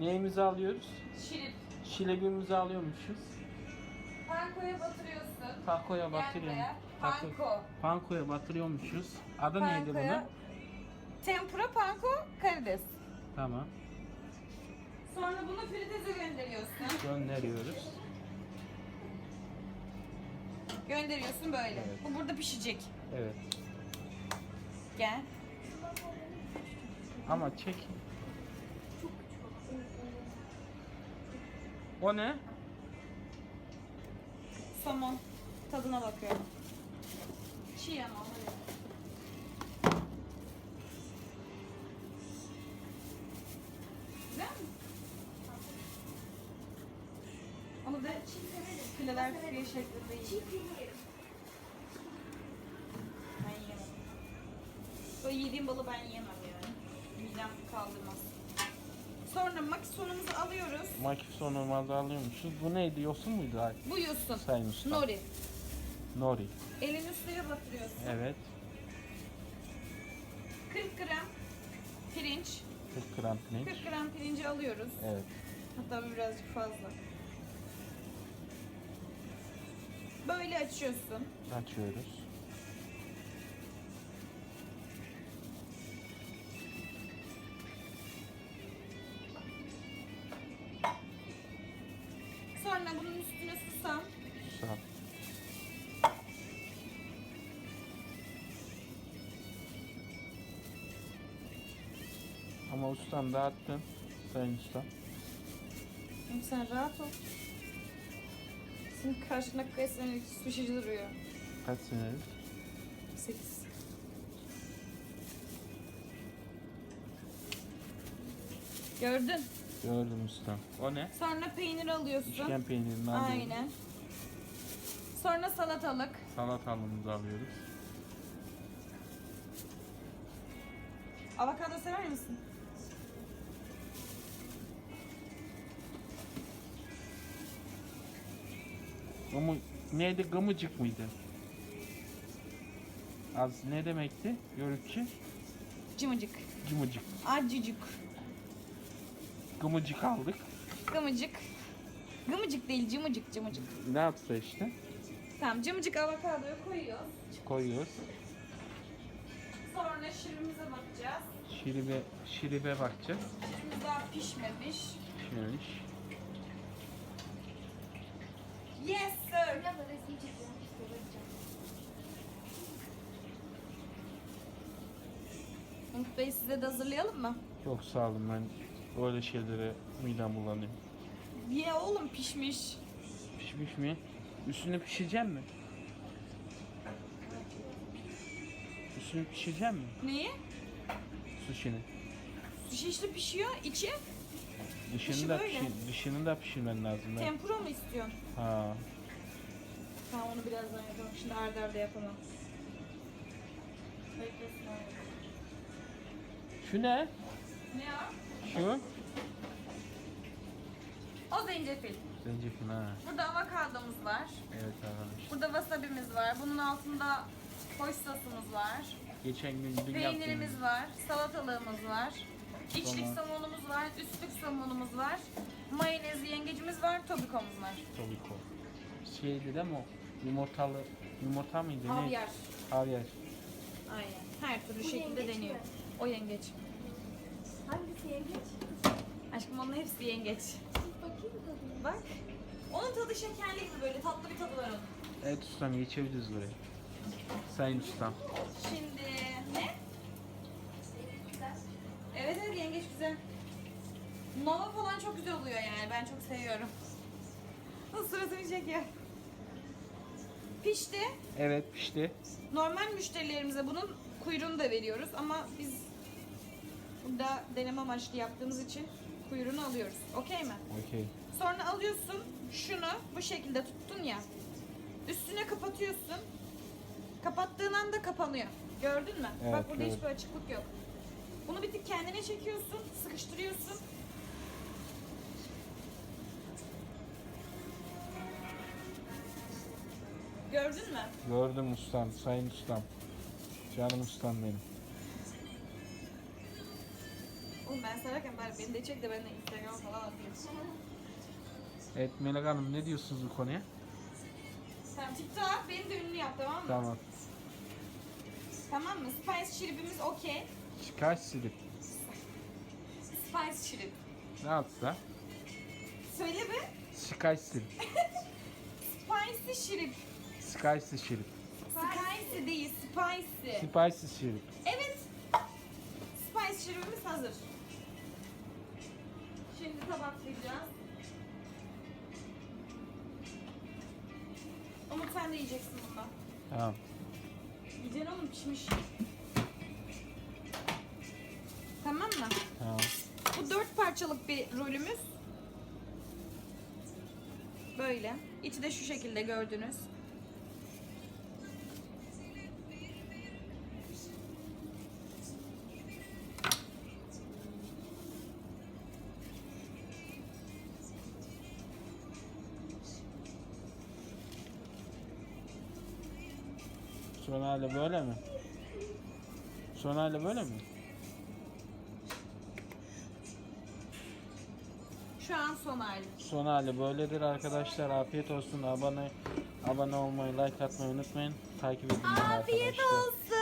Neyimizi alıyoruz? Şirin. Şilebimizi alıyormuşuz. Pankoya batırıyorsun. Takoya batırıyorum. Tako- Panko. Pankoya batırıyormuşuz. Adı neydi Pankoya. bunun? Tempura, panko, karides. Tamam. Sonra bunu friteze gönderiyorsun. Gönderiyoruz. Gönderiyorsun böyle. Evet. Bu burada pişecek. Evet. Gel. Ama çek. O ne? Somon. Tadına bakıyorum. Çiğ ama öyle. Güzel mi? Onu da file şeklinde yiyin. Ben yiyemem. Böyle yediğim balı ben yiyemem yani. Midem kaldırmaz. Sonra makisonumuzu alıyoruz. Makifso normalde alıyormuşuz. Bu neydi? Yosun muydu? Bu yosun. Sayın Usta. Nori. Nori. Elini suya batırıyorsun. Evet. 40 gram pirinç. 40 gram pirinç. 40 gram pirinci alıyoruz. Evet. Hatta birazcık fazla. Böyle açıyorsun. Açıyoruz. Ama ustam dağıttın. Sayın ustam. Oğlum Sen rahat ol. Senin karşında kaç senelik suşici duruyor. Kaç senelik? 8. Gördün. Gördüm ustam. O ne? Sonra peynir alıyorsun. İşken peynirini alıyoruz. Aynen. Sonra salatalık. Salatalığımızı alıyoruz. Avokado sever misin? Ama neydi? Gımıcık mıydı? Az ne demekti? Yörükçe? Cımıcık. Gımıcık. Acıcık. Gımıcık aldık. Gımıcık. Gımıcık değil cımıcık cımıcık. Ne yaptı işte? Tamam cımıcık avokadoyu koyuyoruz. Koyuyoruz. Sonra şirimize bakacağız. Şiribe, şiribe bakacağız. Şirimiz daha pişmemiş. Pişmemiş. Yes sir. Umut Bey size de hazırlayalım mı? Yok sağ olun ben öyle şeylere midem bulanıyor. Ye oğlum pişmiş. Pişmiş mi? Üstünü pişireceğim mi? Üstünü pişireceğim mi? Neyi? Sushi'nin. Sushi işte pişiyor. içi Dışını Dışı da böyle. pişir, dışını da pişirmen lazım. Ben. tempura mı istiyorsun? Ha. Tamam onu birazdan yapalım. Şimdi arda arda yapamam. Beklesin. Şu ne? Ne ya? Şu? O zencefil. Zencefil ha. Burada avokadomuz var. Evet arkadaşlar. Burada wasabi'miz var. Bunun altında hoş sosumuz var. Geçen gün dün Peynirimiz yaptığım var. Salatalığımız var. İçlik Tamam. somonumuz var. Üstlük somonumuz var. Mayonezli yengecimiz var. Tobikomuz var. Tobiko. Şeydi değil mi o? Yumurtalı, yumurta mıydı? ne? Havyar. Havyar. Aynen. Her türlü Bu şekilde yengeç deniyor. mi? O yengeç. Hangisi yengeç? Aşkım onun hepsi yengeç. Bakayım tadına. Bak. Onun tadı şekerli gibi böyle tatlı bir tadı var onun. Evet ustam geçebiliriz buraya. Sayın ustam. Şimdi ne? Evet evet yengeç güzel. Nova falan çok güzel oluyor yani. Ben çok seviyorum. Nasıl suratını çekiyor. Pişti. Evet pişti. Normal müşterilerimize bunun kuyruğunu da veriyoruz ama biz burada deneme amaçlı yaptığımız için kuyruğunu alıyoruz. Okey mi? Okey. Sonra alıyorsun şunu bu şekilde tuttun ya. Üstüne kapatıyorsun. Kapattığın anda kapanıyor. Gördün mü? Evet, Bak burada gördüm. hiçbir açıklık yok. Bunu bir tık kendine çekiyorsun, sıkıştırıyorsun. Gördün mü? Gördüm ustam, sayın ustam. Canım ustam benim. Oğlum ben sararken bari beni de çek de ben de Instagram'a falan atayım. Evet Melek Hanım ne diyorsunuz bu konuya? Tamam TikTok beni de ünlü yap tamam mı? Tamam. Tamam mı? Spice şiribimiz okey. Kaç silip? Spice şirip. Ne yaptı? Söyle bir. Sky silip. Spicy şirip. Sky silip. Spicy değil, spicy. Spicy silip. Evet. Spice şiribimiz hazır. Şimdi tabaklayacağız. Umut sen de yiyeceksin bundan. Tamam. Yiyeceksin oğlum pişmiş. Tamam mı? Tamam. Bu dört parçalık bir rolümüz. Böyle. İçi de şu şekilde gördünüz. Son hali böyle mi? Son hali böyle mi? Şu an son hali. Son hali böyledir arkadaşlar. Afiyet olsun. Abone abone olmayı, like atmayı unutmayın. Takip edin beni Afiyet arkadaşlar. olsun.